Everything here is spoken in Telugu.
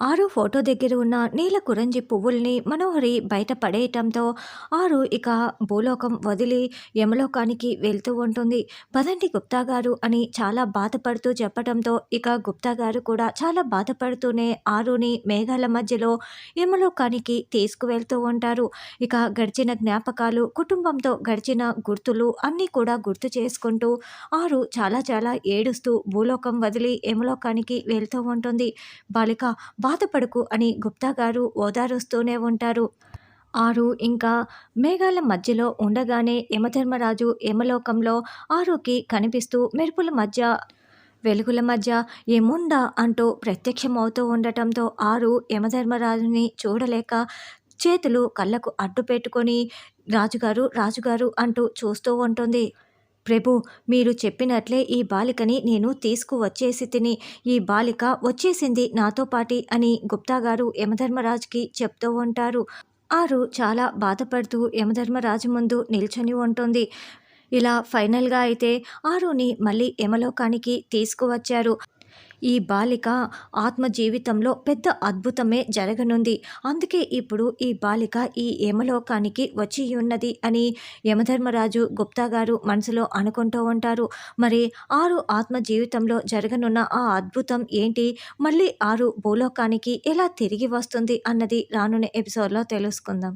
ఆరు ఫోటో దగ్గర ఉన్న నీల కురంజి పువ్వుల్ని మనోహరి బయట పడేయటంతో ఆరు ఇక భూలోకం వదిలి యమలోకానికి వెళ్తూ ఉంటుంది. పదండి గుప్తా గారు అని చాలా బాధపడుతూ చెప్పడంతో ఇక గుప్తా గారు కూడా చాలా బాధపడుతూనే ఆరుని మేఘాల మధ్యలో యమలోకానికి తీసుకువెళ్తూ ఉంటారు. ఇక గడిచిన జ్ఞాపకాలు కుటుంబంతో గడిచిన గుర్తులు అన్నీ కూడా గుర్తు చేసుకుంటూ ఆరు చాలా చాలా ఏడుస్తూ భూలోకం వదిలి యమలోకానికి వెళ్తూ ఉంటుంది. బాలిక బాధపడకు అని గుప్తా గారు ఓదారుస్తూనే ఉంటారు. ఆరు ఇంకా మేఘాల మధ్యలో ఉండగానే యమధర్మరాజు యమలోకంలో ఆరుకి కనిపిస్తూ మెరుపుల మధ్య వెలుగుల మధ్య ఏముండా అంటూ ప్రత్యక్షమవుతూ ఉండటంతో ఆరు యమధర్మరాజుని చూడలేక చేతులు కళ్ళకు అడ్డు పెట్టుకొని రాజుగారు రాజుగారు అంటూ చూస్తూ ఉంటుంది. ప్రభు మీరు చెప్పినట్లే ఈ బాలికని నేను తీసుకువచ్చేసి తిని ఈ బాలిక వచ్చేసింది నాతో పాటి అని గుప్తా గారు యమధర్మరాజుకి చెప్తూ ఉంటారు. ఆరు చాలా బాధపడుతూ యమధర్మరాజు ముందు నిల్చొని ఉంటుంది. ఇలా ఫైనల్గా అయితే ఆరుని మళ్ళీ యమలోకానికి తీసుకువచ్చారు. ఈ బాలిక ఆత్మ జీవితంలో పెద్ద అద్భుతమే జరగనుంది. అందుకే ఇప్పుడు ఈ బాలిక ఈ యమలోకానికి వచ్చి ఉన్నది అని యమధర్మరాజు గుప్తా గారు మనసులో అనుకుంటూ ఉంటారు. మరి ఆరు ఆత్మ జీవితంలో జరగనున్న ఆ అద్భుతం ఏంటి? మళ్ళీ ఆరు భూలోకానికి ఎలా తిరిగి వస్తుంది అన్నది రానున్న ఎపిసోడ్లో తెలుసుకుందాం.